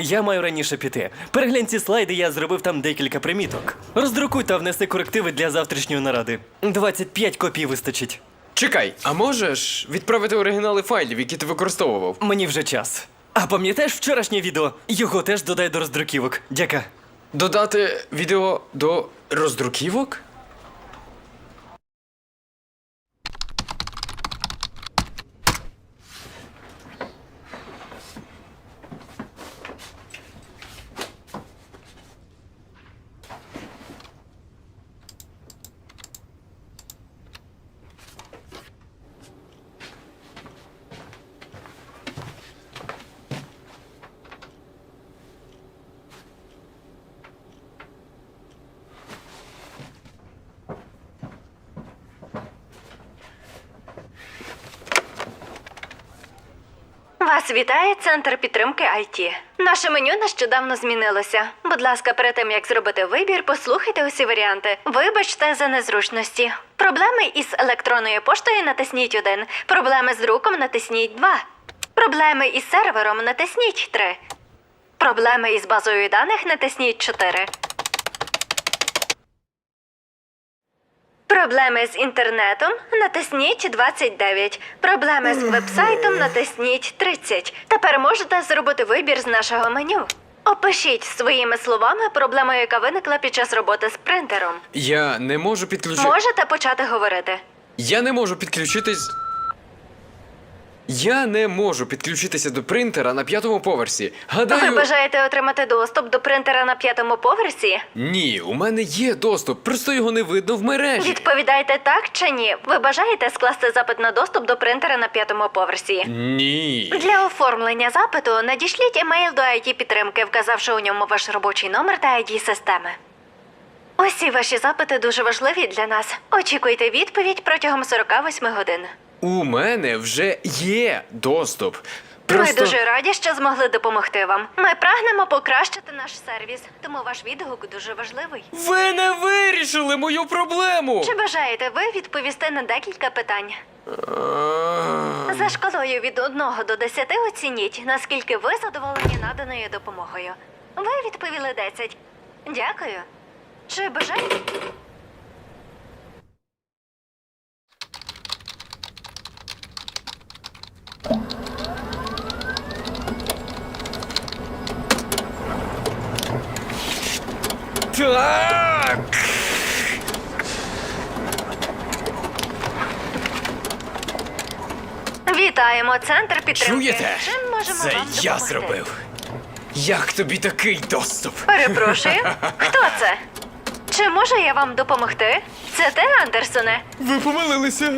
Я маю раніше піти. Переглянь ці слайди, я зробив там декілька приміток. Роздрукуй та внеси корективи для завтрашньої наради. 25 копій вистачить. Чекай, а можеш відправити оригінали файлів, які ти використовував? Мені вже час. А пам'ятаєш вчорашнє відео? Його теж додай до роздруківок. Дяка. Додати відео до роздруківок? Вас вітає центр підтримки IT. Наше меню нещодавно змінилося. Будь ласка, перед тим як зробити вибір, послухайте усі варіанти. Вибачте за незручності. Проблеми із електронною поштою натисніть один. Проблеми з друком натисніть два. Проблеми із сервером натисніть три. Проблеми із базою даних натисніть чотири. Проблеми з інтернетом натисніть 29. Проблеми з вебсайтом натисніть 30. Тепер можете зробити вибір з нашого меню. Опишіть своїми словами проблему, яка виникла під час роботи з принтером. Я не можу підключити. Можете почати говорити. Я не можу підключитись. Я не можу підключитися до принтера на п'ятому поверсі. Гадаю. Ви бажаєте отримати доступ до принтера на п'ятому поверсі? Ні, у мене є доступ, просто його не видно в мережі. Відповідайте так чи ні. Ви бажаєте скласти запит на доступ до принтера на п'ятому поверсі? Ні. Для оформлення запиту надішліть емейл до IT підтримки, вказавши у ньому ваш робочий номер та ID системи. Усі ваші запити дуже важливі для нас. Очікуйте відповідь протягом 48 годин. У мене вже є доступ. Ми дуже раді, що змогли допомогти вам. Ми прагнемо покращити наш сервіс, тому ваш відгук дуже важливий. ви не вирішили мою проблему. Чи бажаєте ви відповісти на декілька питань? А, За шкалою від 1 до 10 оцініть, наскільки ви задоволені наданою допомогою. Ви відповіли 10. Дякую. Чи бажаєте? Вітаємо, центр підтримки. Чуєте? Чим можемо Це вам я допомогти? зробив. Як тобі такий доступ? Перепрошую. Хто це? Чи можу я вам допомогти? Це ти, Андерсоне? Ви помилилися.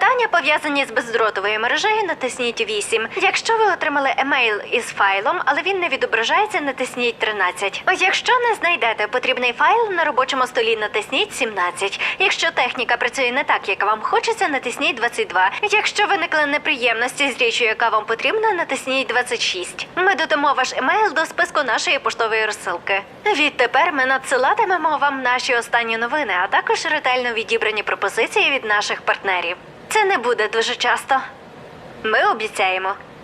Питання пов'язані з бездротовою мережею. Натисніть 8. Якщо ви отримали емейл із файлом, але він не відображається, натисніть 13. Якщо не знайдете потрібний файл на робочому столі, натисніть 17. Якщо техніка працює не так, як вам хочеться, натисніть 22. Якщо виникли неприємності з річчю, яка вам потрібна, натисніть 26. Ми додамо ваш емейл до списку нашої поштової розсилки. Відтепер ми надсилатимемо вам наші останні новини, а також ретельно відібрані пропозиції від наших партнерів. Це не буде дуже часто. Ми обіцяємо.